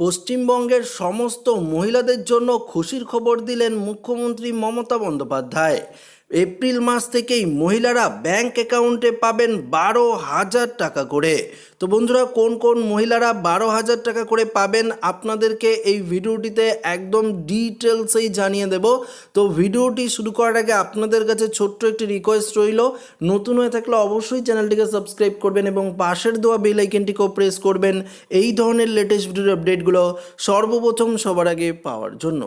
পশ্চিমবঙ্গের সমস্ত মহিলাদের জন্য খুশির খবর দিলেন মুখ্যমন্ত্রী মমতা বন্দ্যোপাধ্যায়। এপ্রিল মাস থেকেই মহিলারা ব্যাংক অ্যাকাউন্টে পাবেন বারো হাজার টাকা করে। তো বন্ধুরা, কোন কোন মহিলারা বারো হাজার টাকা করে পাবেন আপনাদেরকে এই ভিডিওটিতে একদম ডিটেলসেই জানিয়ে দেব। তো ভিডিওটি শুরু করার আগে আপনাদের কাছে ছোট্ট একটি রিকোয়েস্ট রইল। নতুন হয়ে থাকলে অবশ্যই চ্যানেলটিকে সাবস্ক্রাইব করবেন এবং পাশের দেওয়া বেল আইকনটিকেও প্রেস করবেন। এই ধরনের লেটেস্ট ভিডিওর আপডেটগুলো সর্বপ্রথম সবার আগে পাওয়ার জন্য।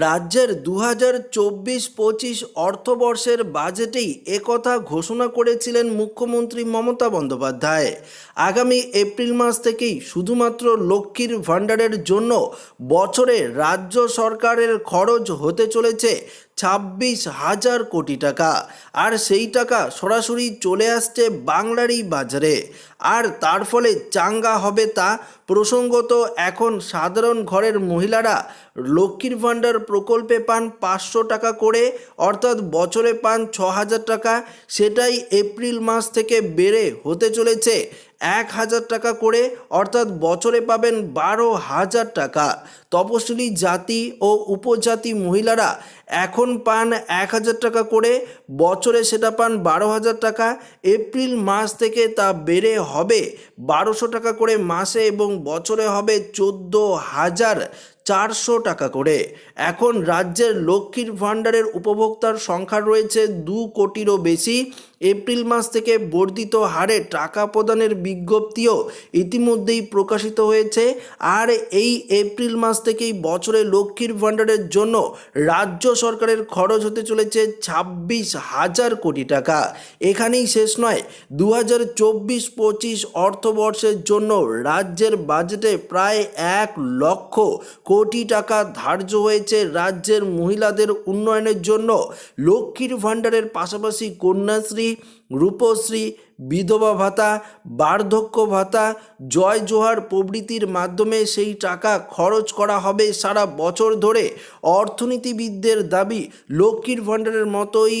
রাজ্যের দু হাজার চব্বিশ পঁচিশ অর্থবর্ষের বাজেটেই একথা ঘোষণা করেছিলেন মুখ্যমন্ত্রী মমতা বন্দ্যোপাধ্যায়। আগামী এপ্রিল মাস থেকেই শুধুমাত্র লক্ষ্মীর ভাণ্ডারের জন্য বছরে রাজ্য সরকারের খরচ হতে চলেছে ছাব্বিশ হাজার কোটি টাকা। আর সেই টাকা সরাসরি চলে আসছে বাংলারই বাজারে। আর তার ফলে চাঙ্গা হবে তা প্রসঙ্গত, এখন সাধারণ ঘরের মহিলারা লক্ষ্মীর ভাণ্ডার প্রকল্পে পান পাঁচশো টাকা করে, অর্থাৎ বছরে পান ছ হাজার টাকা। সেটাই এপ্রিল মাস থেকে বেড়ে হতে চলেছে এক হাজার টাকা করে, অর্থাৎ বছরে পাবেন বারো হাজার টাকা। তপশিলি জাতি ও উপজাতি মহিলারা এখন পান এক হাজার টাকা করে বছরে সেটা পান বারো হাজার টাকা। এপ্রিল মাস থেকে তা বেড়ে হবে বারোশো টাকা করে মাসে এবং বছরে হবে চোদ্দ হাজার চারশো টাকা করে। এখন রাজ্যের লক্ষ্মীর ভাণ্ডারের উপভোক্তার সংখ্যা রয়েছে দু কোটিরও বেশি। এপ্রিল মাস থেকে বর্ধিত হারে টাকা প্রদানের বিজ্ঞপ্তিও ইতিমধ্যেই প্রকাশিত হয়েছে। আর এই এপ্রিল মাস থেকেই বছরে লক্ষ্মীর ভাণ্ডারের জন্য রাজ্য সরকারের খরচ হতে চলেছে ছাব্বিশ হাজার কোটি টাকা। এখানেই শেষ নয় দু হাজার চব্বিশ পঁচিশ অর্থবর্ষের জন্য রাজ্যের বাজেটে প্রায় এক লক্ষ কোটি টাকা ধার্য হয়েছে রাজ্যের মহিলাদের উন্নয়নের জন্য। লক্ষ্মীর ভাণ্ডারের পাশাপাশি কন্যাশ্রী রূপশ্রী, বিধবা ভাতা, বার্ধক্য ভাতা, জয় জোহার প্রভৃতির মাধ্যমে সেই টাকা খরচ করা হবে সারা বছর ধরে। অর্থনীতিবিদদের দাবি, লক্ষ্মীর ভাণ্ডারের মতোই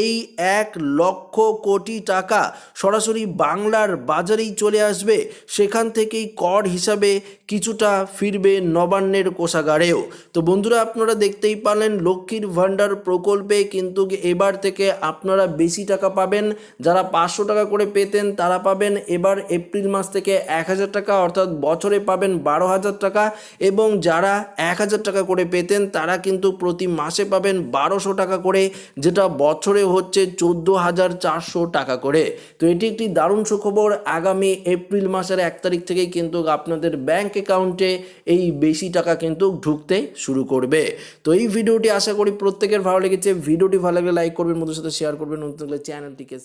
এই এক লক্ষ কোটি টাকা সরাসরি বাংলার বাজারেই চলে আসবে। সেখান থেকেই কর হিসাবে কিছুটা ফিরবে নবান্নের কোষাগারেও। তো বন্ধুরা, আপনারা দেখতেই পারলেন লক্ষ্মীর ভাণ্ডার প্রকল্পে কিন্তু এবার থেকে আপনারা বেশি টাকা পাবেন। যারা পাঁচশো টাকা করে পেতেন তারা পাবেন এবার এপ্রিল মাস থেকে এক হাজার টাকা, অর্থাৎ বছরে পাবেন বারো হাজার টাকা এবং যারা এক হাজার টাকা করে পেতেন তারা কিন্তু প্রতি মাসে পাবেন বারোশো টাকা করে, যেটা বছরে হচ্ছে চোদ্দ হাজার চারশো টাকা করে। তো এটি একটি দারুণ সুখবর, আগামী এপ্রিল মাসের এক তারিখ থেকেই কিন্তু আপনাদের ব্যাংক অ্যাকাউন্টে এই বেশি টাকা কিন্তু ঢুকতে শুরু করবে। তো এই ভিডিওটি আশা করি প্রত্যেকের ভালো লেগেছে। ভিডিওটি ভালো লাগলে লাইক করবেন মধ্যে সাথে শেয়ার করবেন, নতুন চ্যানেলটিকে